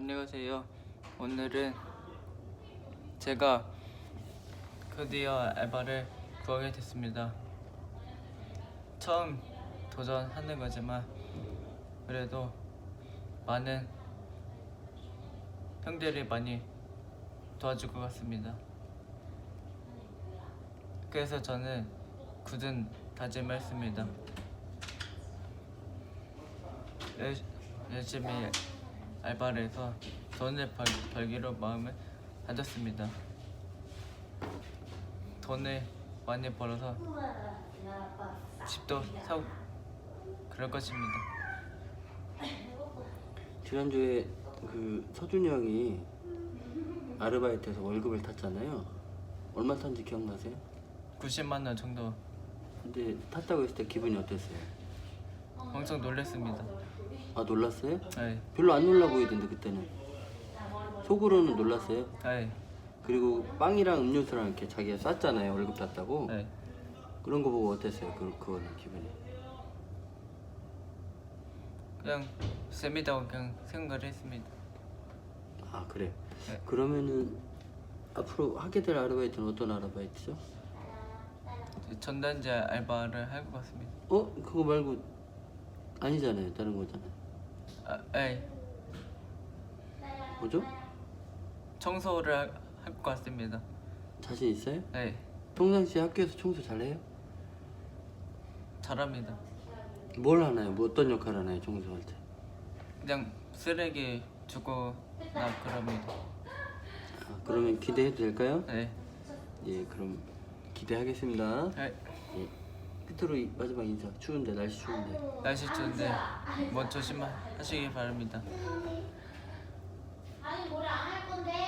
안녕하세요. 오늘은 제가 드디어 알바를 구하게 됐습니다. 처음 도전하는 거지만 그래도 많은 형들이 많이 도와줄 것 같습니다. 그래서 저는 굳은 다짐을 했습니다. 열- 열심히 알바를 해서 돈을 벌, 벌기로 마음을 다졌습니다. 돈을 많이 벌어서 집도 사고 그럴 것입니다. 지난주에 그 서준이 형이 아르바이트에서 월급을 탔잖아요. 얼마 탄지 기억나세요? 90만 원 정도 근데 탔다고 했을 때 기분이 어땠어요? 엄청 놀랐습니다. 아 놀랐어요? 네, 별로 안 놀라 보이던데 그때는 속으로는 놀랐어요. 네, 그리고 빵이랑 음료수랑 이렇게 자기가 쌌잖아요. 월급 땄다고. 네. 그런 거 보고 어땠어요? 그 그거는 기분이. 그냥 재미다고 그냥 생각을 했습니다. 아 그래. 네. 그러면은 앞으로 하게 될 아르바이트는 어떤 아르바이트죠? 전단지 알바를 할 것 같습니다. 어 그거 말고 아니잖아요. 다른 거잖아요. 아, 네, 뭐죠? 청소를 할 것 같습니다. 자신 있어요? 네, 평상시 학교에서 청소 잘해요? 잘합니다. 뭘 하나요? 뭐 어떤 역할 하나요? 청소할 때? 그냥 쓰레기 주고 나 그럽니다. 아, 그러면 기대해도 될까요? 네, 예, 그럼 기대하겠습니다. 네. 예. 끝으로 마지막 인사. 추운데 날씨 추운데. 날씨 추운데 먼 조심하시길 바랍니다. 아니 뭐래 안할 건데.